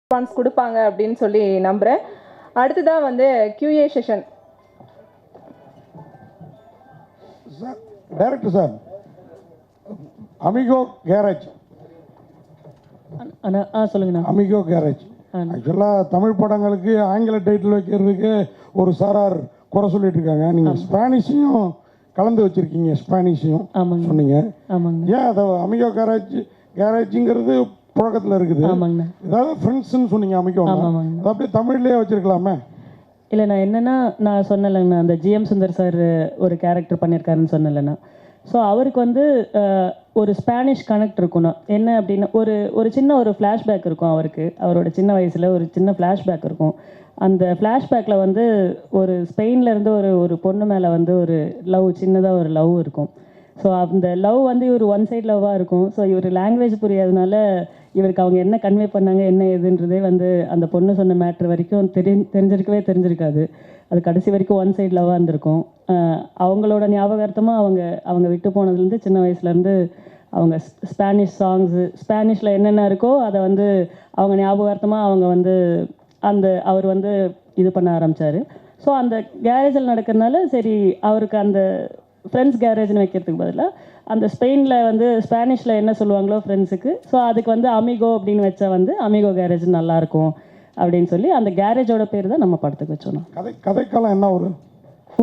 Response கொடுப்பாங்க அப்படின்னு சொல்லி நம்புகிறேன் அடுத்ததாக வந்து QA session sir director sir Amigo garage அண்ணா ஆ சொல்லுங்கண்ணா. அமிகோ கேரேஜ் ஆ. ஆக்சுவலாக தமிழ் படங்களுக்கு ஆங்கில டைட்டில் வைக்கிறதுக்கு ஒரு சாரார் குறை சொல்லிட்டு இருக்காங்க நீங்கள் ஸ்பானிஷையும் கலந்து வச்சிருக்கீங்க ஸ்பானிஷையும் ஆமாங்க. சொன்னீங்க. ஏன் அதை அமிகோ கேரேஜ் கேரேஜுங்கிறது புழக்கத்தில் இருக்குது. ஆமாங்கண்ணா ஏதாவது ஃப்ரெண்ட்ஸ்ன்னு சொன்னீங்க அமிகோ ஆமாம், ஆமாங்க. அது அப்படியே தமிழ்லேயே வச்சிருக்கலாமே? இல்லை நான் என்னன்னா நான் சொன்னலைங்கண்ணா அந்த ஜிஎம் சுந்தர் சார் ஒரு கேரக்டர் பண்ணியிருக்காருன்னு சொன்னலைண்ணா ஸோ அவருக்கு வந்து ஒரு ஸ்பானிஷ் கனெக்ட் இருக்கணும். என்ன அப்படின்னா ஒரு ஒரு சின்ன ஒரு ஃப்ளாஷ்பேக் இருக்கும் அவருக்கு. அவரோட சின்ன வயசில் ஒரு சின்ன ஃப்ளாஷ்பேக் இருக்கும். அந்த ஃப்ளாஷ்பேக்கில் வந்து ஒரு ஸ்பெயின்லேருந்து ஒரு ஒரு பொண்ணு மேலே வந்து ஒரு லவ் சின்னதாக ஒரு லவ் இருக்கும். ஸோ அந்த லவ் வந்து இவர் ஒன் சைட் லவ்வாக இருக்கும். ஸோ இவர் லாங்குவேஜ் புரியாதனால இவருக்கு அவங்க என்ன கன்வே பண்ணாங்க என்ன ஏதுன்றதே வந்து அந்த பொண்ணு சொன்ன மேட்ரு வரைக்கும் தெரி தெரிஞ்சிருக்கவே தெரிஞ்சிருக்காது. அது கடைசி வரைக்கும் ஒன் சைட் லவ்வாக இருந்திருக்கும். அவங்களோட ஞாபகார்த்தமாக அவங்க அவங்க விட்டு போனதுலேருந்து சின்ன வயசுலேருந்து அவங்க ஸ்- ஸ்பானிஷ் சாங்ஸு ஸ்பானிஷில் என்னென்ன இருக்கோ அதை வந்து அவங்க ஞாபகார்த்தமாக அவங்க வந்து அந்த அவர் வந்து இது பண்ண ஆரம்பித்தார் ஸோ அந்த கேரேஜில் நடக்கிறதுனால சரி அவருக்கு அந்த ஃப்ரெண்ட்ஸ் கேரேஜ்னு வைக்கிறதுக்கு பதிலாக அந்த ஸ்பெயினில் வந்து ஸ்பானிஷில் என்ன சொல்லுவாங்களோ ஃப்ரெண்ட்ஸுக்கு ஸோ அதுக்கு வந்து அமிகோ அப்படின்னு வச்சா வந்து அமிகோ கேரேஜ் நல்லாயிருக்கும் அப்படின்னு சொல்லி அந்த கேரேஜோட பேர் தான் நம்ம படத்துக்கு வச்சோம் கதை கதைக்காலம் என்ன ஒரு?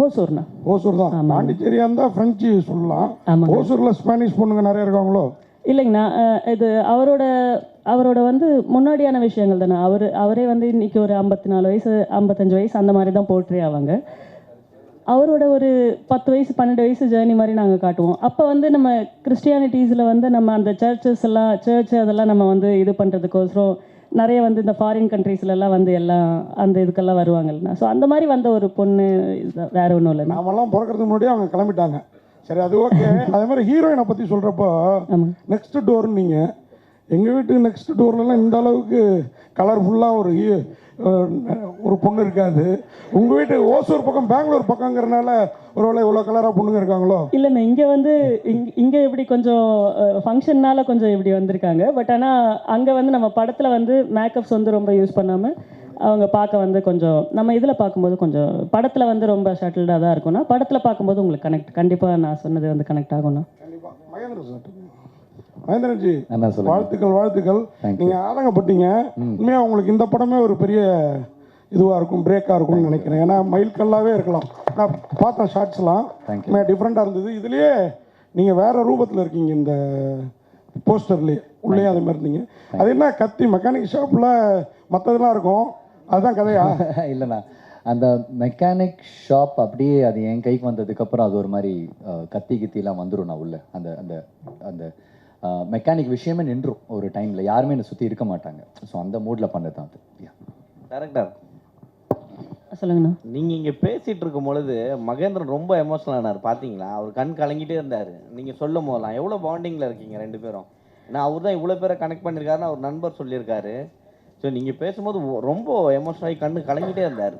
ஓசூர்ண்ணா ஓசூர் தான் பாண்டிச்சேரியா இருந்தால் ஃப்ரெஞ்சு சொல்லலாம். ஓசூரில் ஸ்பானிஷ் பொண்ணுங்க நிறைய இருக்காங்களோ? இல்லைங்கண்ணா இது அவரோட அவரோட வந்து முன்னாடியான விஷயங்கள் தானே. அவர் அவரே வந்து இன்னைக்கு ஒரு ஐம்பத்தி நாலு வயசு ஐம்பத்தஞ்சு வயசு அந்த மாதிரி தான் போர்ட்ரே ஆவாங்க. அவரோட ஒரு பத்து வயசு பன்னெண்டு வயசு ஜேர்னி மாதிரி நாங்கள் காட்டுவோம். அப்போ வந்து நம்ம கிறிஸ்டியானிட்டிஸில் வந்து நம்ம அந்த சர்ச்சஸ் எல்லாம் சர்ச் அதெல்லாம் நம்ம வந்து இது பண்ணுறதுக்கோசரம் நிறைய வந்து இந்த ஃபாரின் கண்ட்ரீஸ்லலாம் வந்து எல்லாம் அந்த இதுக்கெல்லாம் வருவாங்கல்லண்ணா ஸோ அந்த மாதிரி வந்த ஒரு பொண்ணு வேற ஒன்றும் இல்லைண்ணா. நாமெல்லாம் பிறக்கிறதுக்கு முன்னாடியே அவங்க கிளம்பிட்டாங்க. சரி அது ஓகே அதே மாதிரி ஹீரோயினை பற்றி சொல்கிறப்போ நெக்ஸ்ட் டோர் நீங்கள் எங்கள் வீட்டுக்கு நெக்ஸ்ட் டோர்லலாம் இந்த அளவுக்கு கலர்ஃபுல்லாக ஒரு ஒரு பொண்ணு இருக்காது. உங்கள் வீட்டு ஓசூர் பக்கம் பெங்களூர் பக்கங்கிறனால ஒருவேளை இவ்வளோ கலராக பொண்ணுங்க இருக்காங்களோ? இல்லைண்ணா இங்கே வந்து இங் இங்கே இப்படி கொஞ்சம் ஃபங்க்ஷன்னால கொஞ்சம் இப்படி வந்திருக்காங்க. பட் ஆனால் அங்கே வந்து நம்ம படத்தில் வந்து மேக்கப்ஸ் வந்து ரொம்ப யூஸ் பண்ணாமல் அவங்க பார்க்க வந்து கொஞ்சம் நம்ம இதில் பார்க்கும்போது கொஞ்சம் படத்தில் வந்து ரொம்ப ஷட்டில்டாக தான் இருக்கும்னா படத்தில் பார்க்கும்போது உங்களுக்கு கனெக்ட் கண்டிப்பாக நான் சொன்னது வந்து கனெக்ட் ஆகும்ண்ணா. கண்டிப்பாக மகேந்திர சார். மகேந்திரன்ஜி வாழ்த்துக்கள் வாழ்த்துக்கள். நீங்கள் ஆதங்கப்பட்டீங்க. உண்மையாக உங்களுக்கு இந்த படமே ஒரு பெரிய இதுவாக இருக்கும் பிரேக்காக இருக்கும்னு நினைக்கிறேன். ஏன்னா மைல்கல்லாவே இருக்கலாம். நான் பார்த்தேன் ஷார்ட்ஸ்லாம் டிஃப்ரெண்ட்டாக இருந்தது. இதுலேயே நீங்கள் வேற ரூபத்தில் இருக்கீங்க இந்த போஸ்டர்லேயே உள்ளே அதே மாதிரி இருந்தீங்க. அது என்ன கத்தி மெக்கானிக் ஷாப்பில் மற்றதெல்லாம் இருக்கும்? அதுதான் கதையா? இல்லைண்ணா. அந்த மெக்கானிக் ஷாப் அப்படியே அது என் கைக்கு வந்ததுக்கப்புறம் அது ஒரு மாதிரி கத்தி கித்திலாம் வந்துடும் நான் உள்ள. அந்த அந்த அந்த மெக்கானிக் விஷயமே நின்றும் ஒரு டைமில் யாருமே என்னை சுற்றி இருக்க மாட்டாங்க. ஸோ அந்த மூடில் பண்ணது தான் அது. டேரக்டர் சொல்லுங்கண்ணா. நீங்க இங்க பேசிட்டு இருக்கும் பொழுது மகேந்திரன் ரொம்ப எமோஷனல் ஆனார். பாத்தீங்களா? அவர் கண் கலங்கிட்டே இருந்தாரு. நீங்க சொல்லும் போதெல்லாம் எவ்வளவு பாண்டிங்ல இருக்கீங்க ரெண்டு பேரும்? ஏன்னா அவர் தான் இவ்வளவு பேரை கனெக்ட் பண்ணிருக்காருன்னு அவர் நண்பர் சொல்லியிருக்காரு. ஸோ நீங்க பேசும்போது ரொம்ப எமோஷனல் ஆகி கண்ணு கலங்கிட்டே இருந்தாரு.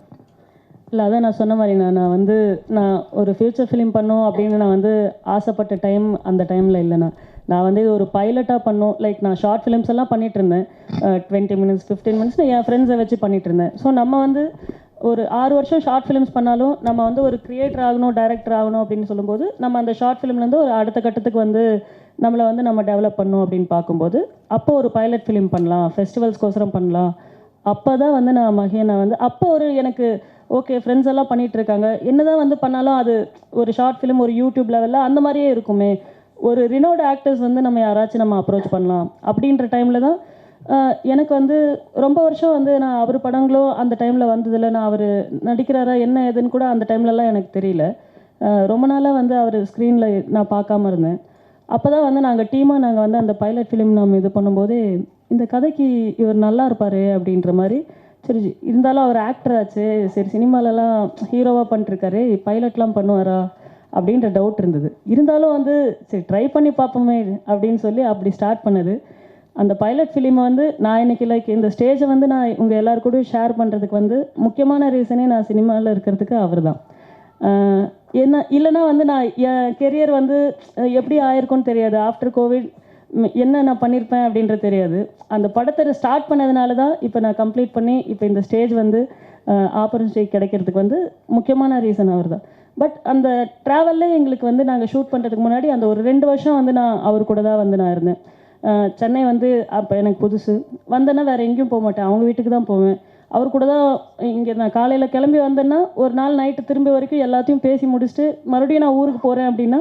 இல்லை அதான் நான் சொன்ன மாதிரி நான் நான் வந்து நான் ஒரு ஃப்யூச்சர் ஃபிலிம் பண்ணும் அப்படின்னு நான் வந்து ஆசைப்பட்ட டைம் அந்த டைமில் இல்லைண்ணா. நான் வந்து இது ஒரு பைலட்டாக பண்ணோம். லைக் நான் ஷார்ட் ஃபிலிம்ஸ் எல்லாம் பண்ணிட்டு இருந்தேன் டுவெண்ட்டி மினிட்ஸ் ஃபிஃப்டீன் மினிட்ஸ் என் ஃப்ரெண்ட்ஸை வச்சு பண்ணிட்டு இருந்தேன் ஸோ நம்ம வந்து ஒரு ஆறு வருஷம் ஷார்ட் ஃபிலிம்ஸ் பண்ணாலும் நம்ம வந்து ஒரு கிரியேட்டர் ஆகணும் டைரக்டர் ஆகணும் அப்படின்னு சொல்லும்போது நம்ம அந்த ஷார்ட் ஃபிலிம்லேருந்து ஒரு அடுத்த கட்டத்துக்கு வந்து நம்மளை வந்து நம்ம டெவலப் பண்ணோம் அப்படின்னு பார்க்கும்போது அப்போ ஒரு பைலட் ஃபிலிம் பண்ணலாம் ஃபெஸ்டிவல்ஸ்க்கோசரம் பண்ணலாம். அப்போ தான் வந்து நான் மகேனை வந்து அப்போ ஒரு எனக்கு ஓகே ஃப்ரெண்ட்ஸ் எல்லாம் பண்ணிகிட்டு இருக்காங்க என்னதான் வந்து பண்ணாலும் அது ஒரு ஷார்ட் ஃபிலிம் ஒரு யூடியூப் லெவலில் அந்த மாதிரியே இருக்குமே. ஒரு ரினோட் ஆக்டர்ஸ் வந்து நம்ம யாராச்சும் நம்ம அப்ரோச் பண்ணலாம். அப்படின்ற டைமில் தான் எனக்கு வந்து ரொம்ப வருஷம் வந்து நான் அவர் படங்களும் அந்த டைமில் வந்ததில்ல நான் அவர் நடிக்கிறாரா என்ன ஏதுன்னு கூட அந்த டைம்லலாம் எனக்கு தெரியல. ரொம்ப நாளாக வந்து அவர் ஸ்க்ரீனில் நான் பார்க்காம இருந்தேன். அப்போ தான் வந்து நாங்கள் டீமாக நாங்கள் வந்து அந்த பைலட் ஃபிலிம் நம்ம இது பண்ணும்போதே இந்த கதைக்கு இவர் நல்லா இருப்பார் அப்படின்ற மாதிரி சரி இருந்தாலும் அவர் ஆக்டர் ஆச்சு சரி சினிமாலலாம் ஹீரோவாக பண்ணிட்டுருக்காரு பைலட்லாம் பண்ணுவாரா அப்படின்ற டவுட் இருந்தது. இருந்தாலும் வந்து சரி ட்ரை பண்ணி பார்ப்போமே அப்படின்னு சொல்லி அப்படி ஸ்டார்ட் பண்ணது. அந்த பைலட் ஃபிலிமை வந்து நான் இன்னைக்கு லைக் இந்த ஸ்டேஜை வந்து நான் உங்கள் எல்லாரு கூடயும் ஷேர் பண்ணுறதுக்கு வந்து முக்கியமான ரீசனே நான் சினிமாவில் இருக்கிறதுக்கு அவர் தான் என்ன இல்லைன்னா வந்து நான் என் கெரியர் வந்து எப்படி ஆயிருக்கும்னு தெரியாது. ஆஃப்டர் கோவிட் என்ன நான் பண்ணியிருப்பேன் அப்படின்றது தெரியாது. அந்த படத்தை ஸ்டார்ட் பண்ணதுனால தான் இப்போ நான் கம்ப்ளீட் பண்ணி இப்போ இந்த ஸ்டேஜ் வந்து ஆப்பர்ச்சுனிட்டி கிடைக்கிறதுக்கு வந்து முக்கியமான ரீசன் அவர் தான் பட் அந்த ட்ராவலில் எங்களுக்கு வந்து நாங்கள் ஷூட் பண்ணுறதுக்கு முன்னாடி அந்த ஒரு ரெண்டு வருஷம் வந்து நான் அவர் கூட தான் வந்து நான் இருந்தேன். சென்னை வந்து அப்போ எனக்கு புதுசு. வந்தேன்னா வேறு எங்கேயும் போக மாட்டேன். அவங்க வீட்டுக்கு தான் போவேன். அவர் கூட தான் இங்கே நான் காலையில் கிளம்பி வந்தேன்னா ஒரு நாள் நைட்டு திரும்பி வரைக்கும் எல்லாத்தையும் பேசி முடிச்சுட்டு மறுபடியும் நான் ஊருக்கு போகிறேன் அப்படின்னா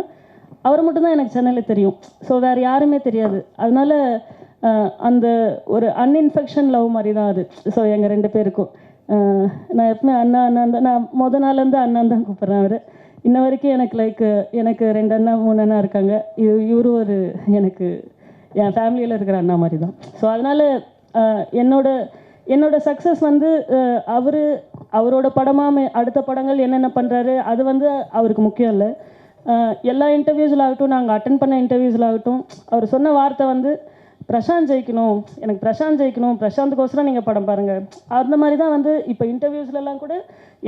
அவர் மட்டும்தான் எனக்கு சென்னையில் தெரியும். ஸோ வேறு யாருமே தெரியாது. அதனால் அந்த ஒரு அன்இன்ஃபெக்ஷன் லவ் மாதிரி தான் அது. ஸோ எங்கள் ரெண்டு பேருக்கும். நான் எப்பவுமே அண்ணா அண்ணன் தான் நான் முத நாள்லேருந்து அண்ணன் தான் கூப்பிட்றேன் அவர். இன்ன வரைக்கும் எனக்கு லைக் எனக்கு ரெண்டு அண்ணா மூணு அண்ணா இருக்காங்க. இது இவரும் ஒரு எனக்கு என் ஃபேமிலியில் இருக்கிற அண்ணா மாதிரி தான் ஸோ அதனால் என்னோட என்னோட சக்ஸஸ் வந்து அவர் அவரோட படமாக அடுத்த படங்கள் என்னென்ன பண்ணுறாரு அது வந்து அவருக்கு முக்கியம் இல்லை. எல்லா இன்டர்வியூஸில் ஆகட்டும் நாங்கள் அட்டன் பண்ண இன்டர்வியூஸில் ஆகட்டும் அவர் சொன்ன வார்த்தை வந்து பிரசாந்த் ஜெயிக்கணும் எனக்கு பிரசாந்த் ஜெயிக்கணும் பிரசாந்துக்கோசரம் நீங்கள் படம் பாருங்கள் அந்த மாதிரி தான் வந்து இப்போ இன்டர்வியூஸ்லலாம் கூட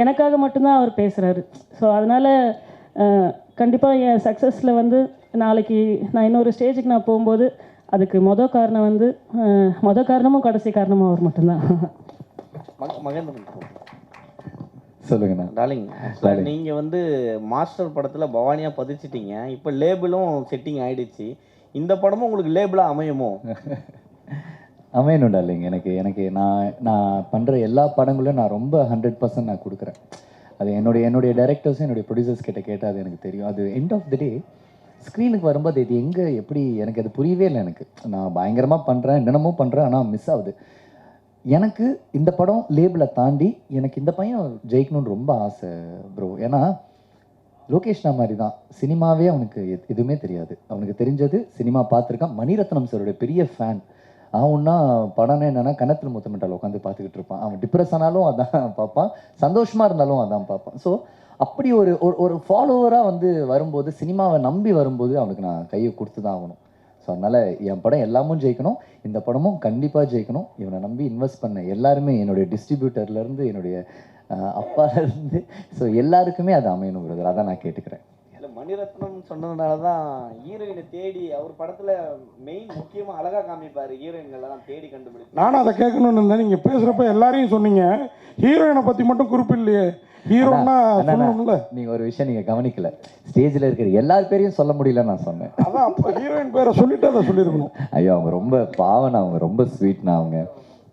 எனக்காக மட்டும்தான் அவர் பேசுகிறாரு ஸோ அதனால் கண்டிப்பாக என் சக்ஸஸில் வந்து நாளைக்கு நான் இன்னொரு ஸ்டேஜுக்கு நான் போகும்போது அதுக்கு மொதல் காரணம் வந்து மொதல் காரணமும் கடைசி காரணமும் அவர் மட்டும்தான். சொல்லுங்கண்ணா. ஆக்சுவலாக நீங்கள் வந்து மாஸ்டர் படத்தில் பவானியா பதிச்சிட்டீங்க. இப்போ லேபிளும் செட்டிங் ஆயிடுச்சு. இந்த படமும் உங்களுக்கு லேபிளாக அமையுமோ? அமையணும் இல்லைங்க. எனக்கு எனக்கு நான் நான் பண்ணுற எல்லா படங்களும் நான் ரொம்ப ஹண்ட்ரட் பர்சன்ட் நான் கொடுக்குறேன். அது என்னுடைய என்னுடைய டேரக்டர்ஸும் என்னுடைய ப்ரொடியூசர்ஸ் கிட்ட கேட்டால் அது எனக்கு தெரியும். அது எண்ட் ஆஃப் த டே ஸ்க்ரீனுக்கு வரும்போது இது எங்கே எப்படி எனக்கு அது புரியவே இல்லை எனக்கு. நான் பயங்கரமாக பண்ணுறேன் என்னென்னமோ பண்ணுறேன் ஆனால் மிஸ் ஆகுது. எனக்கு இந்த படம் லேபிளை தாண்டி எனக்கு இந்த பையன் ஜெயிக்கணும்னு ரொம்ப ஆசை ப்ரோ ஏன்னா லோகேஷ்னா மாதிரி தான் சினிமாவே அவனுக்கு எத்- எதுவுமே தெரியாது. அவனுக்கு தெரிஞ்சது சினிமா பார்த்துருக்கான். மணிரத்னம் சாரோட பெரிய ஃபேன் அவன்னா படம்னா என்னன்னா கணத்தில் முத்தமிட்டால் உட்காந்து பார்த்துக்கிட்டு இருப்பான். அவன் டிப்ரெஸ் ஆனாலும் அதான் பார்ப்பான். சந்தோஷமாக இருந்தாலும் அதான் பார்ப்பான். ஸோ அப்படி ஒரு ஒரு ஒரு ஃபாலோவராக வந்து வரும்போது சினிமாவை நம்பி வரும்போது அவனுக்கு நான் கையை கொடுத்து தான் ஆகணும். ஸோ அதனால் என் படம் எல்லாமும் ஜெயிக்கணும். இந்த படமும் கண்டிப்பாக ஜெயிக்கணும். இவனை நம்பி இன்வெஸ்ட் பண்ண எல்லாருமே என்னுடைய டிஸ்ட்ரிபியூட்டர்லேருந்து என்னுடைய அப்பாலேருந்து ஸோ எல்லாருக்குமே அது அமையணும் பிரதர் அதான் நான் கேட்டுக்கிறேன். மணிரத்னம் சொன்னதுனால தான் ஹீரோயினை தேடி அவர் படத்தில் மெயின் முக்கியமாக அழகாக காமிப்பார் ஹீரோயின்களெல்லாம் தேடி கண்டுபிடிச்சு. நானும் அதை கேட்கணும்னு இருந்தேன். நீங்கள் பேசுகிறப்ப எல்லாரையும் சொன்னீங்க. ஹீரோயினை பற்றி மட்டும் குறிப்பிடலையே ஹீரோன்னா அண்ணா, சொல்லணும்ல. நீங்க ஒரு விஷயம் நீங்க கவனிக்கல. ஸ்டேஜ்ல இருக்கிற எல்லார் பேரையும் சொல்ல முடியல நான் சொன்னேன். அதான் அப்போ ஹீரோயின் பேரை சொல்லிட்டு அதை சொல்லியிருக்கணும். ஐயோ அவங்க ரொம்ப பாவனா அவங்க ரொம்ப ஸ்வீட்னா அவங்க.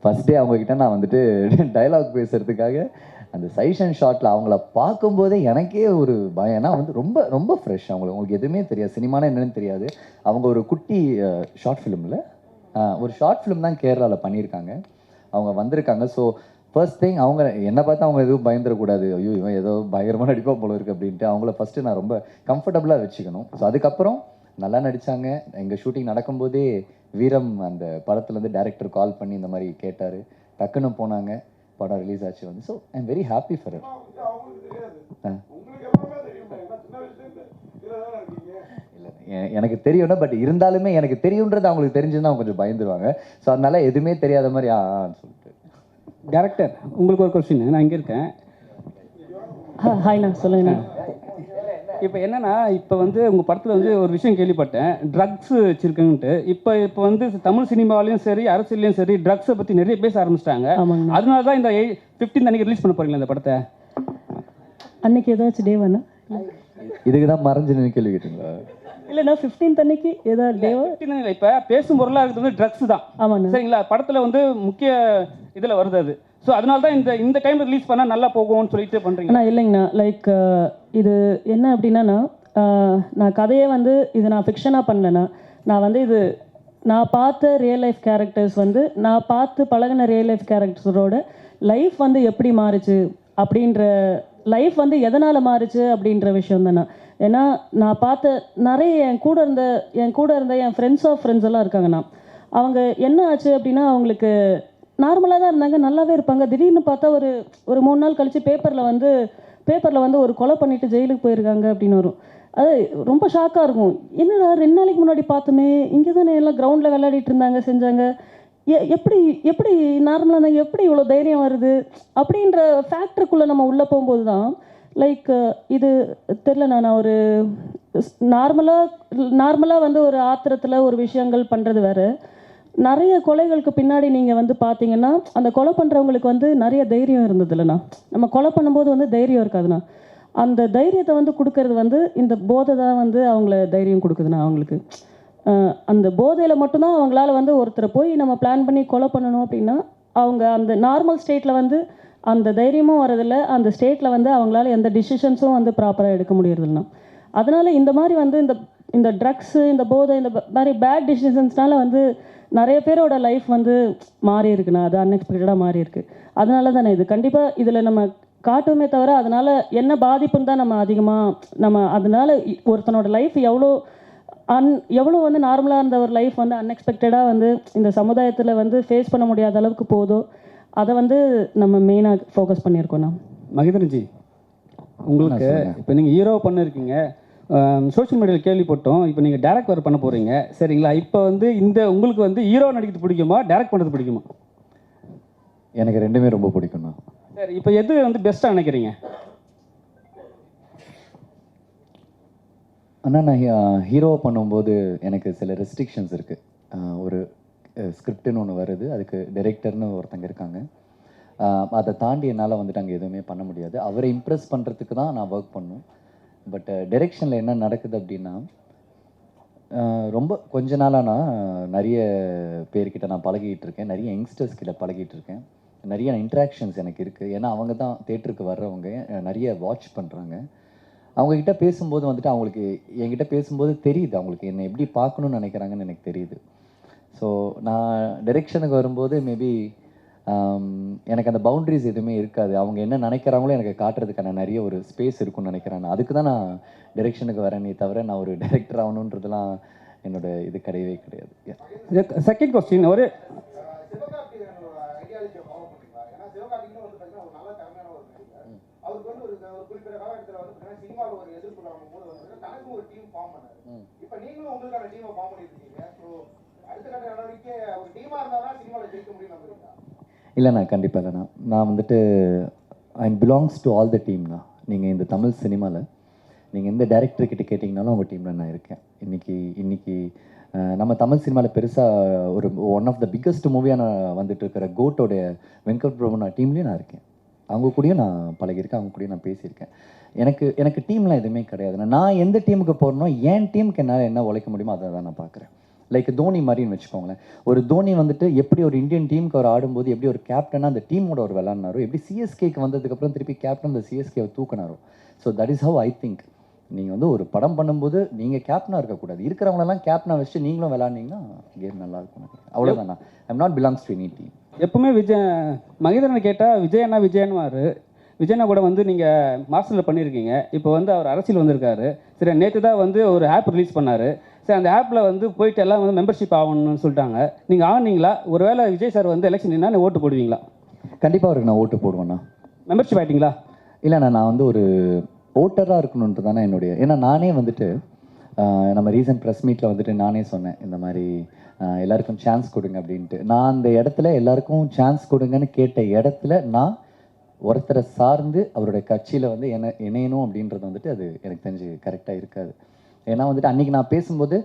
ஃபர்ஸ்ட் டே அவங்க கிட்ட நான் வந்துட்டு டயலாக் பேசுறதுக்காக அந்த சைஷன் ஷாட்ல அவங்கள பார்க்கும்போதே எனக்கே ஒரு பயம். ஏன்னா வந்து ரொம்ப ரொம்ப ஃப்ரெஷ் அவங்களுக்கு உங்களுக்கு எதுவுமே தெரியாது. சினிமானா என்னன்னு தெரியாது. அவங்க ஒரு குட்டி ஷார்ட் ஃபிலிமில் ஒரு ஷார்ட் ஃபிலிம் தான் கேரளாவில் பண்ணியிருக்காங்க. அவங்க வந்திருக்காங்க. ஸோ ஃபர்ஸ்ட் திங் அவங்க என்னை பார்த்து அவங்க எதுவும் பயந்துடக்கூடாது. ஐயோ இவன் ஏதோ பயங்கரமாக நடிப்பா போல இருக்கு அப்படின்ட்டு அவங்கள ஃபஸ்ட்டு நான் ரொம்ப கம்ஃபர்டபுளாக வச்சுக்கணும். ஸோ அதுக்கப்புறம் நல்லா நடித்தாங்க எங்கள் ஷூட்டிங் நடக்கும்போதே வீரம் அந்த படத்துலேருந்து டேரக்டர் கால் பண்ணி இந்த மாதிரி கேட்டார். டக்குன்னு போனாங்க. படம் ரிலீஸ் ஆச்சு வந்து. So I am very happy for it எனக்கு தெரியும்னா பட் இருந்தாலுமே எனக்கு தெரியுன்றது அவங்களுக்கு தெரிஞ்சுன்னா அவங்க கொஞ்சம் பயந்துருவாங்க. ஸோ அதனால எதுவுமே தெரியாத மாதிரி ஆன்னு சொல்லிட்டு. டேரக்டர் உங்களுக்கு ஒரு கொஸ்டின் நான் இங்கே இருக்கேன். ஹாய்ண்ணா சொல்லுங்கண்ணா இப்போ என்னன்னா இப்போ வந்து உங்கள் படத்தில் வந்து ஒரு விஷயம் கேள்விப்பட்டேன். ட்ரக்ஸ் வச்சிருக்குன்ட்டு இப்போ இப்போ வந்து தமிழ் சினிமாவிலையும் சரி அரசியலையும் சரி ட்ரக்ஸை பற்றி நிறைய பேச ஆரம்பிச்சிட்டாங்க. அதனால தான் இந்த ஃபிஃப்டீன் அன்னைக்கு ரிலீஸ் பண்ண போறீங்களா இந்த படத்தை? அன்னைக்கு ஏதாச்சும் டேவாண்ணா இதுக்கு தான் மறைஞ்சு நின்று கேள்வி கேட்டீங்களா? இல்லைண்ணா ஃபிஃப்டீன்த் அன்னைக்கு ஏதாவது டேவா இப்போ பேசும் பொருளாக இருக்கிறது வந்து ட்ரக்ஸ் தான். ஆமாண்ணா. சரிங்களா? படத்தில் வந்து முக்கிய இதில் வருது அது. ஸோ அதனால தான் இந்த இந்த டைம் ரிலீஸ் பண்ணால் நல்லா போகும்னு சொல்லிட்டு பண்ணுறீங்க அண்ணா இல்லைங்கண்ணா. லைக் uh, இது என்ன அப்படின்னா uh, நான் கதையே வந்து இது நான் ஃபிக்ஷனாக பண்ணலண்ணா. நான் வந்து இது நான் பார்த்த ரியல் லைஃப் கேரக்டர்ஸ் வந்து நான் பார்த்து பழகின ரியல் லைஃப் கேரக்டர்ஸோட லைஃப் வந்து எப்படி மாறுச்சு அப்படின்ற லைஃப் வந்து எதனால் மாறுச்சு அப்படின்ற விஷயம் தானே ஏன்னா நான் பார்த்த நிறைய என் கூட இருந்த என் கூட இருந்த என் ஃப்ரெண்ட்ஸ் ஆஃப் ஃப்ரெண்ட்ஸ் எல்லாம் இருக்காங்கண்ணா. அவங்க என்ன ஆச்சு அப்படின்னா அவங்களுக்கு நார்மலாக தான் இருந்தாங்க நல்லாவே இருப்பாங்க. திடீர்னு பார்த்தா ஒரு ஒரு மூணு நாள் கழித்து பேப்பரில் வந்து பேப்பரில் வந்து ஒரு கொலை பண்ணிட்டு ஜெயிலுக்கு போயிருக்காங்க அப்படின்னு வரும். அது ரொம்ப ஷாக்காக இருக்கும். என்னடா ரெண்டு நாளைக்கு முன்னாடி பார்த்தோமே இங்கே தானே எல்லாம் கிரவுண்டில் விளையாடிட்டு இருந்தாங்க செஞ்சாங்க. எ- எப்படி எப்படி நார்மலாக இருந்தாங்க எப்படி இவ்வளோ தைரியம் வருது? அப்படின்ற ஃபேக்டருக்குள்ளே நம்ம உள்ளே போகும்போது தான் லைக் இது தெரில நான் ஒரு நார்மலாக நார்மலாக வந்து ஒரு ஆத்திரத்தில் ஒரு விஷயங்கள் பண்ணுறது வேறு. நிறைய கொலைகளுக்கு பின்னாடி நீங்கள் வந்து பார்த்தீங்கன்னா அந்த கொலை பண்ணுறவங்களுக்கு வந்து நிறைய தைரியம் இருந்தது இல்லைண்ணா நம்ம கொலை பண்ணும்போது வந்து தைரியம் இருக்காதுண்ணா. அந்த தைரியத்தை வந்து கொடுக்கறது வந்து இந்த போதை தான் வந்து அவங்கள தைரியம் கொடுக்குதுண்ணா அவங்களுக்கு. அந்த போதையில் மட்டும்தான் அவங்களால வந்து ஒருத்தரை போய் நம்ம பிளான் பண்ணி கொலை பண்ணணும் அப்படின்னா அவங்க அந்த நார்மல் ஸ்டேட்டில் வந்து அந்த தைரியமும் வரதில்ல அந்த ஸ்டேட்டில் வந்து அவங்களால எந்த டிசிஷன்ஸும் வந்து ப்ராப்பராக எடுக்க முடியறதில்லண்ணா. அதனால் இந்த மாதிரி வந்து இந்த இந்த ட்ரக்ஸு இந்த போதை இந்த மாதிரி பேட் டிசிஷன்ஸ்னால வந்து நிறைய பேரோட லைஃப் வந்து மாறி இருக்குண்ணா அது அன்எக்ஸ்பெக்டடாக மாறி இருக்கு. அதனால தானே இது. கண்டிப்பாக இதில் நம்ம காட்டுமே தவிர அதனால் என்ன பாதிப்புன்னு தான் நம்ம அதிகமாக நம்ம அதனால ஒருத்தனோட லைஃப் எவ்வளோ அன் எவ்வளோ வந்து நார்மலாக இருந்த ஒரு லைஃப் வந்து அன்எக்ஸ்பெக்டடாக வந்து இந்த சமுதாயத்தில் வந்து ஃபேஸ் பண்ண முடியாத அளவுக்கு போதோ அதை வந்து நம்ம மெயினாக ஃபோக்கஸ் பண்ணியிருக்கோம் நான் மகேந்திரன்ஜி உங்களுக்கு. இப்போ நீங்கள் ஹீரோ பண்ணிருக்கீங்க. சோஷியல் மீடியாவில் கேள்விப்பட்டோம். இப்போ நீங்கள் டேரக்ட் வேறு பண்ண போகிறீங்க சரிங்களா? இப்போ வந்து இந்த உங்களுக்கு வந்து ஹீரோ நடிக்கிறது பிடிக்குமா? டேரக்ட் பண்ணுறது பிடிக்குமா? எனக்கு ரெண்டுமே ரொம்ப பிடிக்கும்ண்ணா சரி இப்போ எது வந்து பெஸ்ட்டாக நினைக்கிறீங்க? ஆனால் நான் ஹீரோ பண்ணும்போது எனக்கு சில ரெஸ்ட்ரிக்ஷன்ஸ் இருக்குது ஒரு ஸ்கிரிப்டுன்னு ஒன்று வருது. அதுக்கு டைரக்டர்னு ஒருத்தங்க இருக்காங்க. அதை தாண்டி என்னால் வந்துட்டு அங்கே எதுவுமே பண்ண முடியாது. அவரை இம்ப்ரெஸ் பண்ணுறதுக்கு தான் நான் ஒர்க் பண்ணும். பட் டைரெக்ஷனில் uh, என்ன நடக்குது அப்படின்னா uh, ரொம்ப கொஞ்ச நாளாக நான் நிறைய பேர்கிட்ட நான் பழகிட்டு இருக்கேன். நிறைய யங்ஸ்டர்ஸ் கிட்ட பழகிட்டு இருக்கேன். நிறைய இன்ட்ராக்ஷன்ஸ் எனக்கு இருக்குது ஏன்னா அவங்க தான் தேட்டருக்கு வர்றவங்க. நிறைய வாட்ச் பண்ணுறாங்க அவங்கக்கிட்ட பேசும்போது வந்துட்டு அவங்களுக்கு என்கிட்ட பேசும்போது தெரியுது. அவங்களுக்கு என்னை எப்படி பார்க்கணும்னு நினைக்கிறாங்கன்னு எனக்கு தெரியுது. ஸோ நான் டைரெக்ஷனுக்கு வரும்போது மேபி எனக்கு அந்த பவுண்டரிஸ் எதுவுமே இருக்காது. அவங்க என்ன நினைக்கிறாங்களோ எனக்கு காட்டுறதுக்கான நிறைய ஒரு ஸ்பேஸ் இருக்கும்னு நினைக்கிறேன் நான். அதுக்கு தான் நான் டைரெக்ஷனுக்கு வரேனே. தவிர நான் ஒரு டைரக்டர் ஆகணுன்றதுலாம் என்னோட இது கிடையவே கிடையாது. செகண்ட் கொஸ்டின் ஒரு அவருக்கு வந்து ஒரு ஒரு குறிப்பிட்ட காலகட்டத்தில் வந்து பார்த்தீங்கன்னா சினிமாவில் ஒரு எதிர்ப்பு போது வந்து தனக்கும் ஒரு டீம் ஃபார்ம் பண்ணாரு இப்போ நீங்களும் உங்களுக்கான டீமை ஃபார்ம் பண்ணியிருக்கீங்க. ஸோ அடுத்த கட்ட நடவடிக்கை ஒரு டீமாக இருந்தால் தான் சினிமாவில் ஜெயிக்க முடியும் நம்புறீங்களா? இல்லைண்ணா கண்டிப்பாக இல்லைண்ணா நான் வந்துட்டு I belongs to all the டீம்ண்ணா நீங்கள் இந்த தமிழ் சினிமாவில் நீங்கள் எந்த டேரக்டர் கிட்ட கேட்டிங்கனாலும் உங்கள் டீமில் நான் இருக்கேன். இன்னைக்கு இன்னைக்கு நம்ம தமிழ் சினிமாவில் பெருசாக ஒரு ஒன் ஆஃப் த பிக்கஸ்ட் மூவியாக நான் வந்துட்டு இருக்கிற கோட்டோடைய வெங்கட் பிரபு நான் டீம்லேயும் நான் இருக்கேன். அவங்க கூடயும் நான் பழகியிருக்கேன் அவங்க கூடயும் நான் பேசியிருக்கேன். எனக்கு எனக்கு டீம்லாம் எதுவுமே கிடையாதுண்ணா நான் எந்த டீமுக்கு போகிறனோ என் டீமுக்கு என்னால் என்ன உழைக்க முடியுமோ அதை தான் நான் பார்க்குறேன். லைக் தோனி மாதிரின்னு வச்சுக்கோங்களேன். ஒரு தோனி வந்துட்டு எப்படி ஒரு இந்தியன் டீமுக்கு அவர் ஆடும்போது எப்படி ஒரு கேப்டனாக அந்த டீமோட ஒரு விளாட்னாரோ எப்படி சிஎஸ்கேக்கு வந்ததுக்கப்புறம் திருப்பி கேப்டன் அந்த சிஎஸ்கேவை தூக்கினாரோ. So that is how I think நீங்கள் வந்து ஒரு படம் பண்ணும்போது நீங்கள் கேப்டனாக இருக்கக்கூடாது. இருக்கிறவங்களெல்லாம் கேப்டனாக வச்சு நீங்களும் விளாட்னீங்கன்னா கேம் நல்லா இருக்கும் அவ்வளோதாண்ணா I'm not belongs to any team எப்பவுமே விஜய் மகேந்திரனை கேட்டால் விஜயன்னா விஜயன்வார் விஜயண்ணா கூட வந்து நீங்கள் மாஸ்டரில் பண்ணியிருக்கீங்க. இப்போ வந்து அவர் அரசியல் வந்திருக்காரு. சரி நேற்று தான் வந்து ஒரு ஆப் ரிலீஸ் பண்ணார். சரி அந்த ஆப்பில் வந்து போயிட்டு எல்லாம் வந்து மெம்பர்ஷிப் ஆகணும்னு சொல்லிட்டாங்க. நீங்கள் ஆனீங்களா? ஒருவேளை விஜய் சார் வந்து எலெக்ஷன் நின்னா ஓட்டு போடுவீங்களா? கண்டிப்பாக அவருக்கு நான் ஓட்டு போடுவேண்ணா. மெம்பர்ஷிப் ஆயிட்டீங்களா? இல்லைண்ணா நான் வந்து ஒரு ஓட்டராக இருக்கணுன்றது தானே என்னுடைய. ஏன்னா நானே வந்துட்டு நம்ம ரீசன்ட் ப்ரெஸ் மீட்டில் வந்துட்டு நானே சொன்னேன் இந்த மாதிரி எல்லாருக்கும் சான்ஸ் கொடுங்க அப்படின்ட்டு. நான் அந்த இடத்துல எல்லாருக்கும் சான்ஸ் கொடுங்கன்னு கேட்ட இடத்துல நான் ஒருத்தரை சார்ந்து அவருடைய கட்சியில் வந்து என்ன இணையணும் அப்படின்றது வந்துட்டு அது எனக்கு தெரிஞ்சு கரெக்டாக இருக்காது. ஏன்னா வந்துட்டு அன்றைக்கி நான் பேசும்போது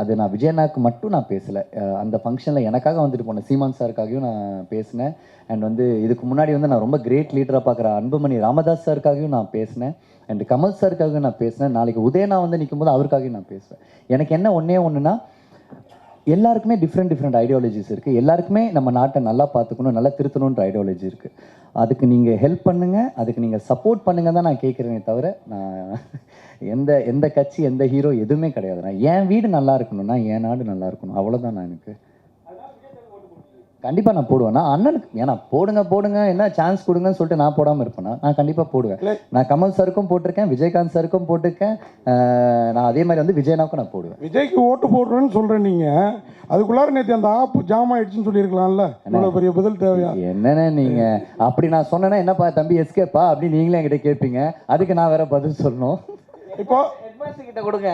அது நான் விஜயண்ணாக்கு மட்டும் நான் பேசலை. அந்த ஃபங்க்ஷனில் எனக்காக வந்துட்டு போனேன் சீமான் சாருக்காகவும் நான் பேசினேன். அண்ட் வந்து இதுக்கு முன்னாடி வந்து நான் ரொம்ப கிரேட் லீடராக பார்க்குற அன்புமணி ராமதாஸ் சாருக்காகவும் நான் பேசினேன். அண்ட் கமல் சாருக்காகவும் நான் பேசினேன். நாளைக்கு உதயனா வந்து நிற்கும் போது அவருக்காகவும் நான் பேசுவேன். எனக்கு என்ன ஒன்றே ஒன்றுனா எல்லாருக்குமே டிஃப்ரெண்ட் டிஃப்ரெண்ட் ஐடியாலஜிஸ் இருக்குது எல்லாருக்குமே நம்ம நாட்டை நல்லா பார்த்துக்கணும் நல்லா திருத்தணுன்ற ஐடியாலஜி இருக்குது அதுக்கு நீங்கள் ஹெல்ப் பண்ணுங்கள் அதுக்கு நீங்கள் சப்போர்ட் பண்ணுங்க தான் நான் கேட்குறேனே தவிர நான் எந்த எந்த கட்சி எந்த ஹீரோ எதுவுமே கிடையாது. நான் என் வீடு நல்லா இருக்கணும்னா என் நாடு நல்லா இருக்கணும். அவ்வளோதான் நான் எனக்கு கண்டிப்பாக நான் போடுவேன். நான் அண்ணனுக்கு ஏன்னா போடுங்க போடுங்க என்ன சான்ஸ் கொடுங்கன்னு சொல்லிட்டு நான் போடாமல் இருப்பேனா? நான் கண்டிப்பாக போடுவேன். நான் கமல் சாருக்கும் போட்டிருக்கேன் விஜயகாந்த் சாருக்கும் போட்டிருக்கேன். நான் அதே மாதிரி வந்து விஜயனாவுக்கும் நான் போடுவேன். விஜய்க்கு ஓட்டு போடுறேன்னு சொல்கிறேன் நீங்கள் அதுக்குள்ளார நேற்று அந்த ஆப் ஜாம் ஆயிடுச்சுன்னு சொல்லியிருக்கலாம்ல. இவ்வளோ பெரிய பதில் தேவையா? என்னண்ணே நீங்க? அப்படி நான் சொன்னேன்னா என்னப்பா தம்பி எஸ்கேப்பா அப்படி நீங்களே என்கிட்ட கேட்பீங்க. அதுக்கு நான் வேற பதில் சொல்லணும். இப்போ? ஹெட்மாஸ்டர் கிட்ட கொடுங்க.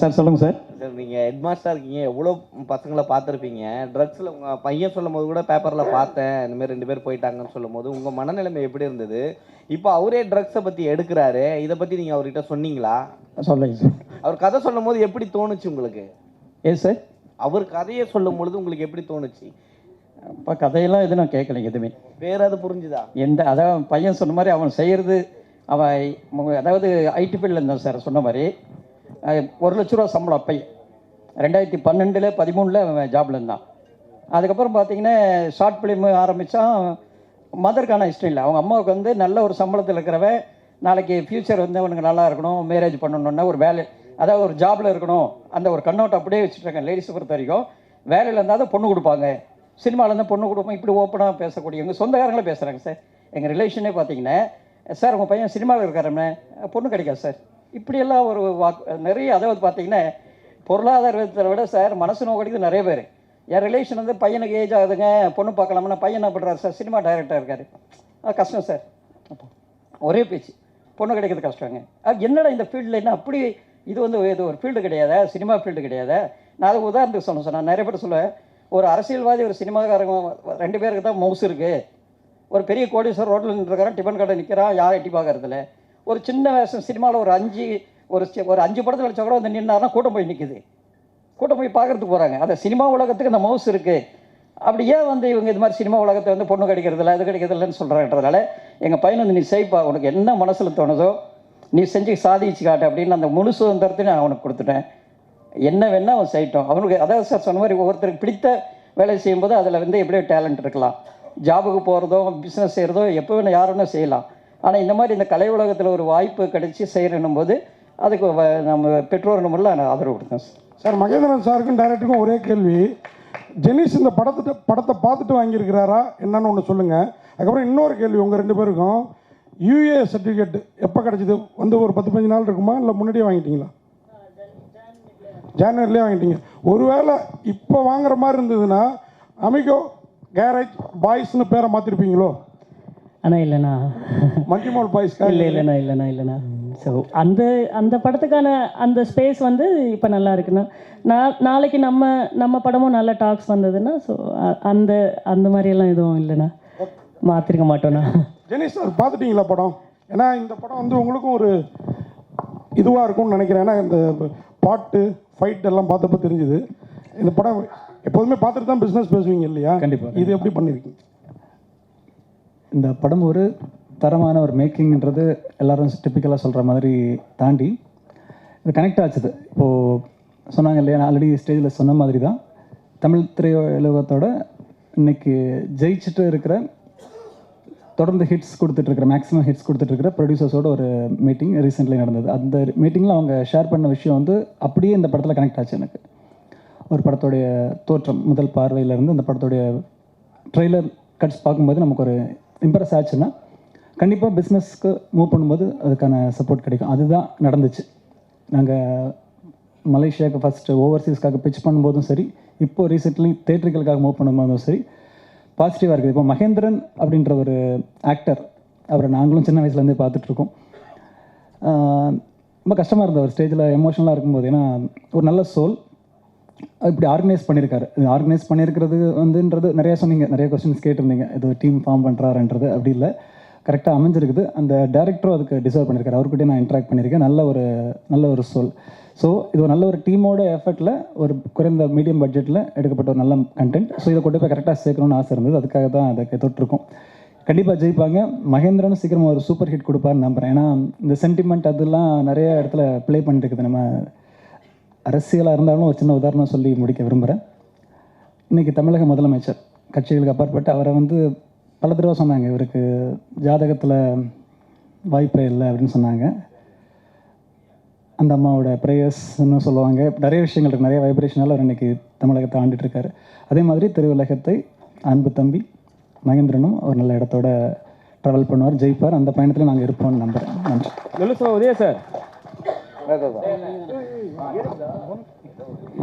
சார் சொல்லுங்கள் சார் சார் நீங்கள் ஹெட்மாஸ்டர் இருக்கீங்க எவ்வளோ பசங்களை பார்த்துருப்பீங்க. ட்ரக்ஸில் உங்கள் பையன் சொல்லும் போது கூட பேப்பரில் பார்த்தேன். இந்த மாதிரி ரெண்டு பேர் போயிட்டாங்கன்னு சொல்லும் போது உங்கள் மனநிலைமை எப்படி இருந்தது? இப்போ அவரே ட்ரக்ஸை பற்றி எடுக்கிறாரு. இதை பற்றி நீங்கள் அவர்கிட்ட சொன்னீங்களா? சொல்லுங்க சார். அவர் கதை சொல்லும் போது எப்படி தோணுச்சு உங்களுக்கு? ஏ சார்? அவர் கதையை சொல்லும் பொழுது உங்களுக்கு எப்படி தோணுச்சு? இப்போ கதையெல்லாம் எதுவும் நான் கேட்கலைங்க எதுவுமே. வேற அது புரிஞ்சுதா? எந்த அதாவது பையன் சொன்ன மாதிரி அவன் செய்கிறது அவன் அதாவது ஐடி ஃபீல்டில் இருந்தான் சார் சொன்ன மாதிரி. ஒரு லட்ச ரூபா சம்பளம் அப்பை ரெண்டாயிரத்தி பன்னெண்டில் பதிமூணில் அவன் ஜாப்ல இருந்தான். அதுக்கப்புறம் பார்த்தீங்கன்னா ஷார்ட் ஃபிலிம் ஆரம்பித்தான் மதருக்கான இஷ்டம் இல்லை. அவங்க அம்மாவுக்கு வந்து நல்ல ஒரு சம்பளத்தில் இருக்கிறவன் நாளைக்கு ஃப்யூச்சர் வந்து அவனுக்கு நல்லா இருக்கணும் மேரேஜ் பண்ணணுன்னா ஒரு வேலை அதாவது ஒரு ஜாபில் இருக்கணும் அந்த ஒரு கண்ணோட்டம் அப்படியே வச்சுருக்காங்க லேடிஸை பொறுத்த வரைக்கும் வேலையில் இருந்தால் தான் பொண்ணு கொடுப்பாங்க. சினிமாவில் இருந்தால் பொண்ணு கொடுப்போம் இப்படி ஓப்பனாக பேசக்கூடிய எங்கள் சொந்தக்காரங்களே பேசுகிறாங்க சார் எங்கள் ரிலேஷனே பார்த்தீங்கன்னா சார் உங்கள் பையன் சினிமாவில் இருக்காருமே பொண்ணு கிடைக்காது சார் இப்படியெல்லாம் ஒரு வா நிறைய அதாவது பார்த்தீங்கன்னா பொருளாதாரத்தை விட சார் மனசு நோக்கடிக்கு நிறைய பேர். என் ரிலேஷன் வந்து பையனுக்கு ஏஜ் ஆகுதுங்க பொண்ணு பார்க்கலாம்னா பையன் என்ன பண்ணுறாரு சார்? சினிமா டைரக்டர் இருக்காரு. அது கஷ்டம் சார். அப்போ ஒரே பேச்சு. பொண்ணு கிடைக்கிறது கஷ்டங்க. அது என்னடா இந்த ஃபீல்டில் என்ன அப்படி இது வந்து இது ஒரு ஃபீல்டு கிடையாதா? சினிமா ஃபீல்டு கிடையாதா? நான் அது உதாரணத்துக்கு சொன்னேன் சார். நான் நிறைய பேர் சொல்லுவேன். ஒரு அரசியல்வாதி ஒரு சினிமாக்காரங்க ரெண்டு பேருக்கு தான் மவுஸ் இருக்குது ஒரு பெரிய கோடீஸ்வரர் ரோட்டில் நின்றுருக்காரன் டிஃபன் கடை நிற்கிறான் யாரும் எட்டி பார்க்கறதில்ல. ஒரு சின்ன வேஷம் சினிமாவில் ஒரு அஞ்சு ஒரு ஒரு அஞ்சு படத்தில் வச்சா கூட வந்து நின்னாருன்னா கூட்டம் போய் நிற்குது கூட்டம் போய் பார்க்கறதுக்கு போகிறாங்க அதை சினிமா உலகத்துக்கு அந்த மவுஸ் இருக்குது அப்படி ஏன் வந்து இவங்க இது மாதிரி சினிமா உலகத்தை வந்து பொண்ணு கிடைக்கிறதில்ல அது கிடைக்கிறதில்லன்னு சொல்கிறான்றதால எங்கள் பையன் வந்து நீ செய்ப்பா உனக்கு என்ன மனசில் தோணுதோ நீ செஞ்சு சாதிச்சு காட்டு அப்படின்னு அந்த முழு சுதந்திரத்தை நான் அவனுக்கு கொடுத்துட்டேன். என்ன வேணால் அவன் செய்யட்டும். அவனுக்கு அதாவது சார் சொன்ன மாதிரி ஒவ்வொருத்தருக்கு பிடித்த வேலை செய்யும்போது அதில் வந்து எப்படியோ டேலண்ட் இருக்கலாம். ஜாபுக்கு போகிறதோ பிஸ்னஸ் செய்கிறதோ எப்போ வேணும் யார் வேணால் செய்யலாம். ஆனால் இந்த மாதிரி இந்த கலை உலகத்தில் ஒரு வாய்ப்பு கிடைச்சி செய்கிறேன்னும் போது அதுக்கு வ- நம்ம பெற்றோர் முறையில் நான் ஆதரவு கொடுத்தேன் சார் சார் மகேந்திரன் சாருக்கும் டைரக்டருக்கும் ஒரே கேள்வி. ஜெனிஸ் இந்த படத்தை படத்தை பார்த்துட்டு வாங்கியிருக்கிறாரா என்னன்னு ஒன்று சொல்லுங்கள் அதுக்கப்புறம் இன்னொரு கேள்வி உங்கள் ரெண்டு பேருக்கும். யூஏ சர்டிஃபிகேட் எப்போ கிடச்சிது? வந்து ஒரு பத்து பதினஞ்சு நாள் இருக்குமா? இல்லை முன்னாடியே வாங்கிட்டீங்களா? ஜான்வரிலே வாங்கிட்டீங்க. ஒருவேளை இப்போ வாங்குற மாதிரி இருந்ததுன்னா அமிகோ கேரேஜ் பாய்ஸ்னு பேரை மாற்றிருப்பீங்களோ அண்ணா இல்லைண்ணா. மல்டிமால் பாய்ஸ்க்கா இல்லை இல்லைண்ணா இல்லைண்ணா இல்லைண்ணா. ஸோ அந்த அந்த படத்துக்கான அந்த ஸ்பேஸ் வந்து இப்போ நல்லா இருக்குண்ணா நான் நாளைக்கு நம்ம நம்ம படமும் நல்ல டாக்ஸ் வந்ததுன்னா ஸோ அந்த அந்த மாதிரியெல்லாம் எதுவும் இல்லைண்ணா. மாற்றிருக்க மாட்டோண்ணா ஜெனிஸ் சார் பார்த்துட்டீங்களா படம்? ஏன்னா இந்த படம் வந்து உங்களுக்கும் ஒரு இதுவாக இருக்கும்னு நினைக்கிறேன். ஏன்னா இந்த பாட்டு ஃபைட் எல்லாம் பார்த்தப்ப தெரிஞ்சுது. இந்த படம் எப்போதுமே பார்த்துட்டு தான் பிஸ்னஸ் பேசுவீங்க இல்லையா? கண்டிப்பா. இது எப்படி பண்ணியிருக்கீங்க இந்த படம் ஒரு தரமான ஒரு மேக்கிங்ன்றது எல்லாரும் டிப்பிக்கலாக சொல்கிற மாதிரி தாண்டி இது கனெக்ட் ஆச்சுது. இப்போது சொன்னாங்க இல்லையா நான் ஆல்ரெடி ஸ்டேஜில் சொன்ன மாதிரி தான் தமிழ் திரையுலகத்தோட இன்னைக்கு ஜெயிச்சுட்டு இருக்கிற தொடர்ந்து ஹிட்ஸ் கொடுத்துட்ருக்குற மேக்ஸிமம் ஹிட்ஸ் கொடுத்துட்ருக்குற ப்ரொடியூசர்ஸோட ஒரு மீட்டிங் ரீசெண்ட்லி நடந்தது. அந்த மீட்டிங்கில் அவங்க ஷேர் பண்ண விஷயம் வந்து அப்படியே இந்த படத்தில் கனெக்ட் ஆச்சு எனக்கு. ஒரு படத்தோடைய தோற்றம் முதல் பார்வையிலேருந்து அந்த படத்தோடைய ட்ரெய்லர் கட்ஸ் பார்க்கும்போது நமக்கு ஒரு இம்ப்ரெஸ் ஆச்சுன்னா கண்டிப்பாக பிஸ்னஸ்க்கு மூவ் பண்ணும்போது அதுக்கான சப்போர்ட் கிடைக்கும். அதுதான் நடந்துச்சு. நாங்கள் மலேசியாவுக்கு ஃபஸ்ட்டு ஓவர்சீஸ்க்காக பிச் பண்ணும்போதும் சரி இப்போ ரீசெண்ட்லி தேட்டர்களுக்காக மூவ் பண்ணும்போதும் சரி பாசிட்டிவாக இருக்குது. இப்போ மகேந்திரன் அப்படின்ற ஒரு ஆக்டர் அவரை நாங்களும் சின்ன வயசுலேருந்தே பார்த்துட்ருக்கோம். ரொம்ப கஷ்டமாக இருந்தது ஒரு ஸ்டேஜில் எமோஷனலாக இருக்கும்போது. ஏன்னா ஒரு நல்ல சோல் இப்படி ஆர்கனைஸ் பண்ணியிருக்காரு. இது ஆர்கனைஸ் பண்ணியிருக்கிறது வந்துன்றது நிறையா சொன்னீங்க. நிறைய கொஸ்டின்ஸ் கேட்டிருந்தீங்க. இது டீம் ஃபார்ம் பண்ணுறாருன்றது அப்படி இல்லை. கரெக்டாக அமைஞ்சிருக்குது. அந்த டேரக்டரும் அதுக்கு டிசர்வ் பண்ணியிருக்காரு அவர்கிட்டயே நான் இன்ட்ராக்ட் பண்ணியிருக்கேன். நல்ல ஒரு நல்ல ஒரு சோல். ஸோ இது ஒரு நல்ல ஒரு டீமோட எஃபர்ட்டில் ஒரு குறைந்த மீடியம் பட்ஜெட்டில் எடுக்கப்பட்ட ஒரு நல்ல கண்டென்ட் ஸோ இதை கொண்டு போய் கரெக்டாக சேர்க்கணும்னு ஆசை இருந்தது. அதுக்காக தான் அதை தொட்டிருக்கோம். கண்டிப்பாக ஜெயிப்பாங்க. மகேந்திரனும் சீக்கிரமாக ஒரு சூப்பர் ஹிட் கொடுப்பாருன்னு நம்புறேன். ஏன்னா இந்த சென்டிமெண்ட் அதெல்லாம் நிறைய இடத்துல ப்ளே பண்ணிருக்குது நம்ம அரசியலாக இருந்தாலும் ஒரு சின்ன உதாரணம் சொல்லி முடிக்க விரும்புகிறேன் இன்றைக்கி தமிழக முதலமைச்சர் கட்சிகளுக்கு அப்பாற்பட்டு அவரை வந்து பல தடவை சொன்னாங்க இவருக்கு ஜாதகத்தில் வாய்ப்பே இல்லை அப்படின்னு சொன்னாங்க. அந்த அம்மாவோட ப்ரேயர்ஸ்னு சொல்லுவாங்க. நிறைய விஷயங்கள் இருக்குது நிறைய வைப்ரேஷனால் அவர் இன்னைக்கு தமிழகத்தை ஆண்டுட்ருக்காரு அதே மாதிரி திருவுலகத்தை அன்பு தம்பி மகேந்திரனும் ஒரு நல்ல இடத்தோட ட்ராவல் பண்ணுவார் ஜெயிப்பார். அந்த பயணத்தில் நாங்கள் இருப்போம்னு நம்புகிறேன் நன்றி. Sir Udhaya sir.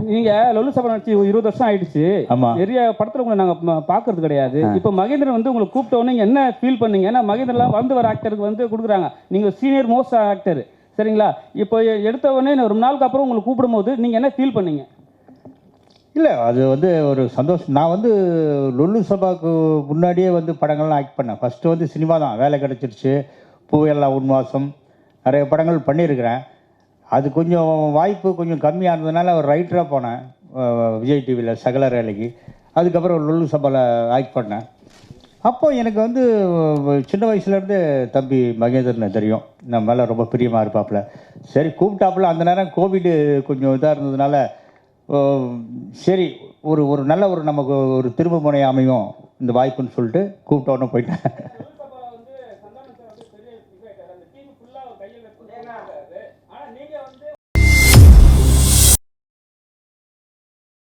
நீங்க லொல்லு சபா நடிச்சு இருபது வருஷம் ஆயிடுச்சு. ஆமா. நிறைய படத்துல உங்களை நாங்க பாக்குறது கிடையாது. இப்போ மகேந்திரன் வந்து உங்களை கூப்பிட்ட உடனே நீங்க என்ன ஃபீல் பண்ணீங்க? ஏன்னா மகேந்திரன்லாம் வந்து வர ஆக்டருக்கு வந்து கொடுக்குறாங்க. நீங்க சீனியர் மோஸ்ட் ஆக்டர் சரிங்களா? இப்போ எடுத்த உடனே ரொம்ப நாளுக்கு அப்புறம் உங்களை கூப்பிடும்போது நீங்க என்ன ஃபீல் பண்ணீங்க? இல்லை அது வந்து ஒரு சந்தோஷம். நான் வந்து லுல்லு சபாவுக்கு முன்னாடியே வந்து படங்கள்லாம் ஆக்ட் பண்ணேன். ஃபஸ்ட்டு வந்து சினிமா தான். வேலை கிடச்சிருச்சு. பூவெல்லாம் உன்வாசம் நிறைய படங்கள் பண்ணியிருக்கிறேன். அது கொஞ்சம் வாய்ப்பு கொஞ்சம் கம்மியாக இருந்ததுனால ஒரு ரைட்டராக போனேன். விஜய் டிவியில் சகல வேலைக்கு அதுக்கப்புறம் லுல்லு சபாவில் ஆக்ட் பண்ணேன். அப்போ எனக்கு வந்து சின்ன வயசுலேருந்து தம்பி மகேந்திரனை தெரியும். நம்ம மேலே ரொம்ப பிரியமாக இருப்பாப்புல. சரி கூப்பிட்டாப்புல. அந்த நேரம் கோவிடு கொஞ்சம் இதாக இருந்ததுனால சரி ஒரு ஒரு நல்ல ஒரு நமக்கு ஒரு திரும்ப முனை அமையும். இந்த வாய்ப்புன்னு சொல்லிட்டு கூப்பிட்டோன்னே போயிட்டேன்.